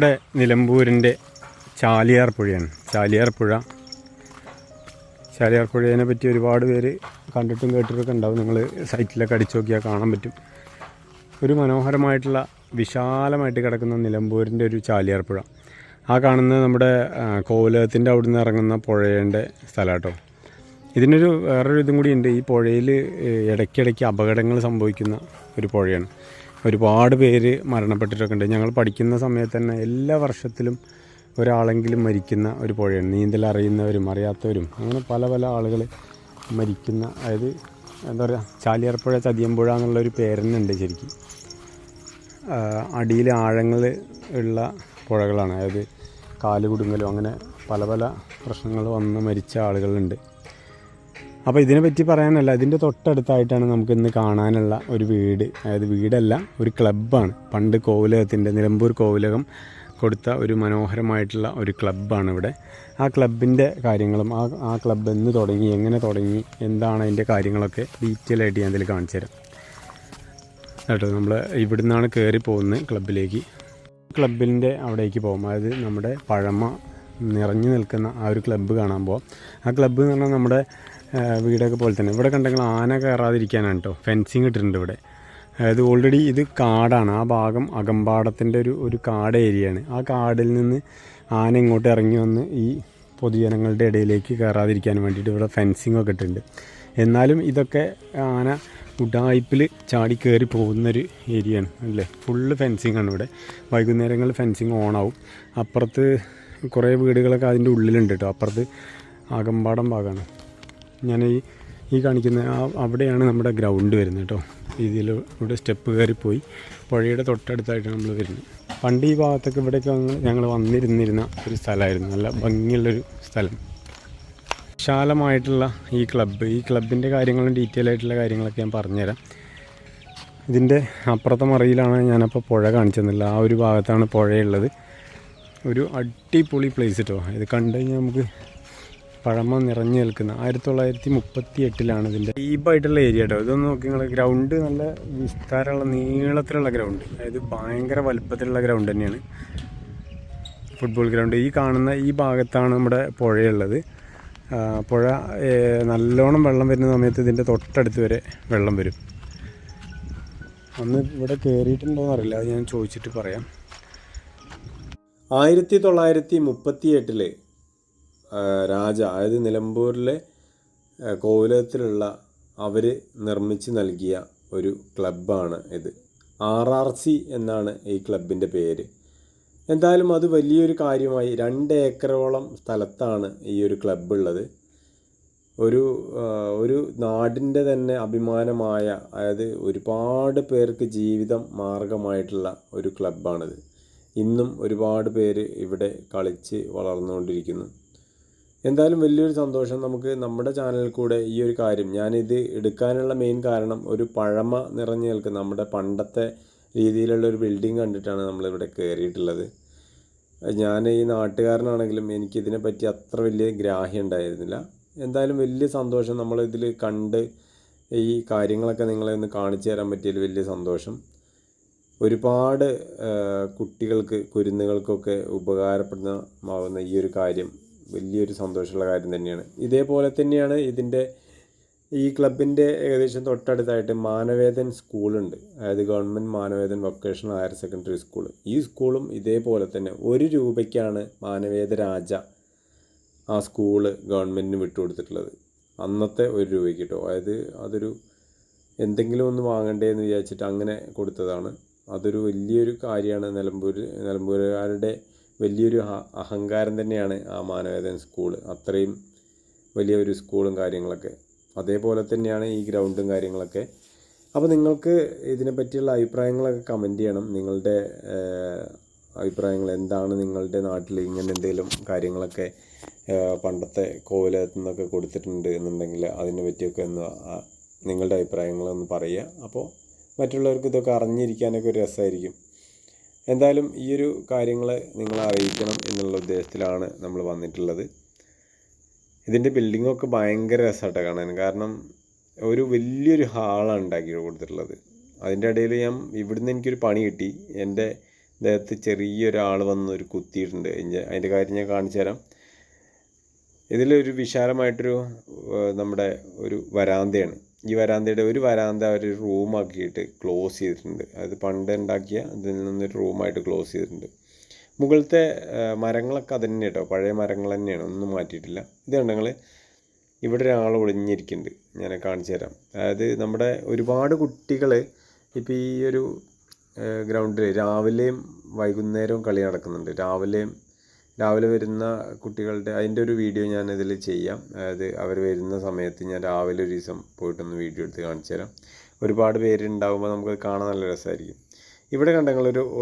ഇവിടെ നിലമ്പൂരിന്റെ ചാലിയാർ പുഴയാണ്. ചാലിയാർ പുഴ. ചാലിയാർ പുഴയെ പറ്റി ഒരുപാട് പേര് കണ്ടിട്ടും കേട്ടിട്ടൊക്കെ ഉണ്ടാവും. നിങ്ങൾ സൈറ്റിലൊക്കെ അടിച്ചു നോക്കിയാൽ കാണാൻ പറ്റും. ഒരു മനോഹരമായിട്ടുള്ള വിശാലമായിട്ട് കിടക്കുന്ന നിലമ്പൂരിന്റെ ഒരു ചാലിയാർ പുഴ. ആ കാണുന്നത് നമ്മുടെ കോലത്തിന്റെ അവിടുന്ന് ഇറങ്ങുന്ന പുഴയുടെ സ്ഥലം കേട്ടോ ഇതിനൊരു വേറൊരു ഇതും കൂടി ഉണ്ട്. ഈ പുഴയിൽ ഇടയ്ക്കിടയ്ക്ക് അപകടങ്ങൾ സംഭവിക്കുന്ന ഒരു പുഴയാണ്. ഒരുപാട് പേര് മരണപ്പെട്ടിട്ടൊക്കെ ഉണ്ട്. ഞങ്ങൾ പഠിക്കുന്ന സമയത്ത് തന്നെ എല്ലാ വർഷത്തിലും ഒരാളെങ്കിലും മരിക്കുന്ന ഒരു പുഴയാണ്. നീന്തൽ അറിയുന്നവരും അറിയാത്തവരും അങ്ങനെ പല പല ആളുകൾ മരിക്കുന്ന അതായത് എന്താ പറയുക ചാലിയാർപ്പുഴ ചതിയമ്പുഴ എന്നുള്ളൊരു പേരെന്നുണ്ട് ശരിക്കും. അടിയിൽ ആഴങ്ങൾ ഉള്ള പുഴകളാണ്. അതായത് കാൽ കുടുങ്ങലും അങ്ങനെ പല പല പ്രശ്നങ്ങൾ വന്ന് മരിച്ച ആളുകളുണ്ട്. അപ്പോൾ ഇതിനെപ്പറ്റി പറയാനല്ല ഇതിന്റെ തൊട്ടടുത്തായിട്ടാണ് നമുക്ക് ഇന്ന് കാണാനുള്ള ഒരു വീട്. അതായത് വീടല്ല ഒരു ക്ലബ്ബാണ്. പണ്ട് കോവിലകത്തിന്റെ നിലമ്പൂർ കോവിലകം കൊടുത്ത ഒരു മനോഹരമായിട്ടുള്ള ഒരു ക്ലബ്ബാണ് ഇവിടെ. ആ ക്ലബിന്റെ കാര്യങ്ങളും ആ ആ ക്ലബ്ബ് എന്ന് തുടങ്ങി എങ്ങനെ തുടങ്ങി എന്താണ് അതിന്റെ കാര്യങ്ങളൊക്കെ ഡീറ്റെയിൽ ആയിട്ട് ഞാൻ ഇതിൽ കാണിച്ചു തരാം. കേട്ടോ നമ്മൾ ഇവിടുന്നാണ് കയറി പോകുന്നത് ക്ലബിലേക്ക് ക്ലബിന്റെ അവിടേക്ക് പോകും. അതായത് നമ്മുടെ പഴമ നിറഞ്ഞു നിൽക്കുന്ന ആ ഒരു ക്ലബ്ബ് കാണാൻ പോവാം ആ ക്ലബ്ബ് എന്ന് പറഞ്ഞാൽ നമ്മുടെ വീടൊക്കെ പോലെ തന്നെ. ഇവിടെ കണ്ടെങ്കിൽ ആന കയറാതിരിക്കാനാണ് കേട്ടോ ഫെൻസിങ് ഇട്ടിട്ടുണ്ട് ഇവിടെ. അതായത് ഓൾറെഡി ഇത് കാടാണ്. ആ ഭാഗം അകമ്പാടത്തിന്റെ ഒരു ഒരു കാട് ഏരിയയാണ് ആ കാടിൽ നിന്ന് ആന ഇങ്ങോട്ട് ഇറങ്ങി വന്ന് ഈ പൊതുജനങ്ങളുടെ ഇടയിലേക്ക് കയറാതിരിക്കാൻ വേണ്ടിയിട്ട് ഇവിടെ ഫെൻസിങ് ഒക്കെ ഇട്ടിട്ടുണ്ട്. എന്നാലും ഇതൊക്കെ ആന ഉഡായിപ്പിൽ ചാടി കയറി പോകുന്നൊരു ഏരിയയാണ് അല്ലേ? ഫുള്ള് ഫെൻസിങ് ആണ് ഇവിടെ. വൈകുന്നേരങ്ങളിൽ ഫെൻസിങ് ഓണാവും അപ്പുറത്ത് കുറേ വീടുകളൊക്കെ അതിന്റെ ഉള്ളിലുണ്ട് കേട്ടോ അപ്പുറത്ത് ആകമ്പാടം ഭാഗമാണ് ഞാൻ ഈ ഈ കാണിക്കുന്ന അവിടെയാണ് നമ്മുടെ ഗ്രൗണ്ട് വരുന്നത് കേട്ടോ ഇതിൽ ഇവിടെ സ്റ്റെപ്പ് കയറിപ്പോയി. പുഴയുടെ തൊട്ടടുത്തായിട്ടാണ് നമ്മൾ വരുന്നത്. പണ്ട് ഈ ഭാഗത്തൊക്കെ ഇവിടെയൊക്കെ ഞങ്ങൾ വന്നിരുന്നിരുന്ന ഒരു സ്ഥലമായിരുന്നു. നല്ല ഭംഗിയുള്ളൊരു സ്ഥലം. വിശാലമായിട്ടുള്ള ഈ ക്ലബ്ബ് ഈ ക്ലബിന്റെ കാര്യങ്ങളും ഡീറ്റെയിൽ ആയിട്ടുള്ള കാര്യങ്ങളൊക്കെ ഞാൻ പറഞ്ഞുതരാം. ഇതിന്റെ അപ്പുറത്തെ മറയിലാണ് ഞാനപ്പോൾ പുഴ കാണിച്ചു തന്നില്ല ആ ഒരു ഭാഗത്താണ് പുഴയുള്ളത്. ഒരു അടിപൊളി പ്ലേസ് കേട്ടോ ഇത് കണ്ടു കഴിഞ്ഞാൽ നമുക്ക് പഴമ നിറഞ്ഞു നിൽക്കുന്ന ആയിരത്തി തൊള്ളായിരത്തി മുപ്പത്തി എട്ടിലാണ് ഇതിന്റെ ഡീപ്പായിട്ടുള്ള ഏരിയ കേട്ടോ ഇതൊന്ന് നോക്കി നിങ്ങൾ ഗ്രൗണ്ട് നല്ല വിസ്താരമുള്ള നീളത്തിലുള്ള ഗ്രൗണ്ട് അതായത് ഭയങ്കര വലുപ്പത്തിലുള്ള ഗ്രൗണ്ട് തന്നെയാണ്. ഫുട്ബോൾ ഗ്രൗണ്ട് ഈ കാണുന്ന ഈ ഭാഗത്താണ് നമ്മുടെ പുഴയുള്ളത്. പുഴ നല്ലോണം വെള്ളം വരുന്ന സമയത്ത് ഇതിന്റെ തൊട്ടടുത്ത് വരെ വെള്ളം വരും. അന്ന് ഇവിടെ കയറിയിട്ടുണ്ടോ എന്നറിയില്ല അത് ഞാൻ ചോദിച്ചിട്ട് പറയാം. ആയിരത്തി തൊള്ളായിരത്തി മുപ്പത്തി രാജ അതായത് നിലമ്പൂരിലെ കോവിലത്തിലുള്ള അവർ നിർമ്മിച്ച് നൽകിയ ഒരു ക്ലബ്ബാണ് ഇത്. ആർ ആർ സി എന്നാണ് ഈ ക്ലബിന്റെ പേര്. എന്തായാലും അത് വലിയൊരു കാര്യമായി രണ്ട് ഏക്കറോളം സ്ഥലത്താണ് ഈ ഒരു ക്ലബ്ബ് ഉള്ളത് ഒരു ഒരു നാടിന്റെ തന്നെ അഭിമാനമായ അതായത് ഒരുപാട് പേർക്ക് ജീവിതം മാർഗമായിട്ടുള്ള ഒരു ക്ലബ്ബാണിത്. ഇന്നും ഒരുപാട് പേര് ഇവിടെ കളിച്ച് വളർന്നുകൊണ്ടിരിക്കുന്നു. എന്തായാലും വലിയൊരു സന്തോഷം നമുക്ക് നമ്മുടെ ചാനലിൽ കൂടെ ഈ ഒരു കാര്യം ഞാനിത് എടുക്കാനുള്ള മെയിൻ കാരണം ഒരു പഴമ നിറഞ്ഞു നിൽക്കുന്ന നമ്മുടെ പണ്ടത്തെ രീതിയിലുള്ള ഒരു ബിൽഡിംഗ് കണ്ടിട്ടാണ് നമ്മളിവിടെ കയറിയിട്ടുള്ളത്. ഞാൻ ഈ നാട്ടുകാരനാണെങ്കിലും എനിക്കിതിനെ പറ്റി അത്ര വലിയ ഗ്രാഹ്യം ഉണ്ടായിരുന്നില്ല. എന്തായാലും വലിയ സന്തോഷം നമ്മളിതിൽ കണ്ട് ഈ കാര്യങ്ങളൊക്കെ നിങ്ങളെ ഒന്ന് കാണിച്ചു തരാൻ പറ്റിയതിൽ വലിയ സന്തോഷം. ഒരുപാട് കുട്ടികൾക്ക് കുരുന്നുകൾക്കൊക്കെ ഉപകാരപ്രദമാവുന്ന ഈ ഒരു കാര്യം വലിയൊരു സന്തോഷമുള്ള കാര്യം തന്നെയാണ്. ഇതേപോലെ തന്നെയാണ് ഇതിന്റെ ഈ ക്ലബിന്റെ ഏകദേശം തൊട്ടടുത്തായിട്ട് മാനവേദൻ സ്കൂളുണ്ട്. അതായത് government Manavedan vocational higher secondary school. ഈ സ്കൂളും ഇതേപോലെ തന്നെ ഒരു രൂപയ്ക്കാണ് മാനവേദ രാജ ആ സ്കൂൾ ഗവൺമെന്റിന് വിട്ടുകൊടുത്തിട്ടുള്ളത്. അന്നത്തെ ഒരു രൂപയ്ക്ക് കേട്ടോ. അതായത് അതൊരു എന്തെങ്കിലും ഒന്ന് വാങ്ങണ്ടേ എന്ന് വിചാരിച്ചിട്ട് അങ്ങനെ കൊടുത്തതാണ്. അതൊരു വലിയൊരു കാര്യമാണ്. നിലമ്പൂർ നിലമ്പൂരുകാരുടെ വലിയൊരു അഹങ്കാരം തന്നെയാണ് ആ മാനവേദൻ സ്കൂൾ അത്രയും വലിയ ഒരു സ്കൂളും കാര്യങ്ങളൊക്കെ. അതേപോലെ തന്നെയാണ് ഈ ഗ്രൗണ്ടും കാര്യങ്ങളൊക്കെ. അപ്പോൾ നിങ്ങൾക്ക് ഇതിനെ പറ്റിയുള്ള അഭിപ്രായങ്ങളൊക്കെ കമന്റ് ചെയ്യണം. നിങ്ങളുടെ അഭിപ്രായങ്ങൾ എന്താണ്? നിങ്ങളുടെ നാട്ടിൽ ഇങ്ങനെ എന്തെങ്കിലും കാര്യങ്ങളൊക്കെ പണ്ടത്തെ കോവിലകത്തു നിന്നൊക്കെ കൊടുത്തിട്ടുണ്ട് എന്നുണ്ടെങ്കിൽ അതിനെ പറ്റിയൊക്കെ ഒന്ന് നിങ്ങളുടെ അഭിപ്രായങ്ങളൊന്ന് പറയുക. അപ്പോൾ മറ്റുള്ളവർക്ക് ഇതൊക്കെ അറിഞ്ഞിരിക്കാനൊക്കെ ഒരു രസമായിരിക്കും. എന്തായാലും ഈ ഒരു കാര്യങ്ങൾ നിങ്ങളെ അറിയിക്കണം എന്നുള്ള ഉദ്ദേശത്തിലാണ് നമ്മൾ വന്നിട്ടുള്ളത്. ഇതിന്റെ ബിൽഡിങ്ങൊക്കെ ഭയങ്കര രസമായിട്ടാണ് കാണാൻ. കാരണം ഒരു വലിയൊരു ഹാളാണ് ഉണ്ടാക്കി കൊടുത്തിട്ടുള്ളത്. അതിന്റെ ഇടയിൽ ഞാൻ ഇവിടുന്ന് എനിക്കൊരു പണി കിട്ടി. എന്റെ ദേഹത്ത് ചെറിയൊരാൾ വന്ന് ഒരു കുത്തിയിട്ടുണ്ട്. അതിന്റെ കാര്യം ഞാൻ കാണിച്ചു തരാം. ഇതിലൊരു വിശാലമായിട്ടൊരു നമ്മുടെ ഒരു വരാന്തയാണ്. ഈ വരാന്തയുടെ ഒരു വരാന്ത അവർ റൂമാക്കിയിട്ട് ക്ലോസ് ചെയ്തിട്ടുണ്ട്. അത് പണ്ട് ഉണ്ടാക്കിയ ഇതിൽ നിന്നൊരു റൂമായിട്ട് ക്ലോസ് ചെയ്തിട്ടുണ്ട്. മുകളിലത്തെ മരങ്ങളൊക്കെ അത് തന്നെ കേട്ടോ പഴയ മരങ്ങൾ തന്നെയാണ്. ഒന്നും മാറ്റിയിട്ടില്ല. ഇത് കണ്ടോ നിങ്ങൾ ഇവിടെ ഒരാൾ ഒളിഞ്ഞിരിക്കുന്നുണ്ട്. ഞാൻ കാണിച്ചു തരാം. അതായത് നമ്മുടെ ഒരുപാട് കുട്ടികൾ ഇപ്പോൾ ഈ ഒരു ഗ്രൗണ്ടിൽ രാവിലെയും വൈകുന്നേരവും കളി നടക്കുന്നുണ്ട്. രാവിലെയും രാവിലെ വരുന്ന കുട്ടികളുടെ അതിന്റെ ഒരു വീഡിയോ ഞാൻ ഇതിൽ ചെയ്യാം. അതായത് അവർ വരുന്ന സമയത്ത് ഞാൻ രാവിലെ ഒരു ദിവസം പോയിട്ടൊന്ന് വീഡിയോ എടുത്ത് കാണിച്ചു തരാം ഒരുപാട് പേരുണ്ടാകുമ്പോൾ നമുക്ക് കാണാൻ നല്ല രസമായിരിക്കും. ഇവിടെ കണ്ടെങ്കിൽ നിങ്ങളൊരു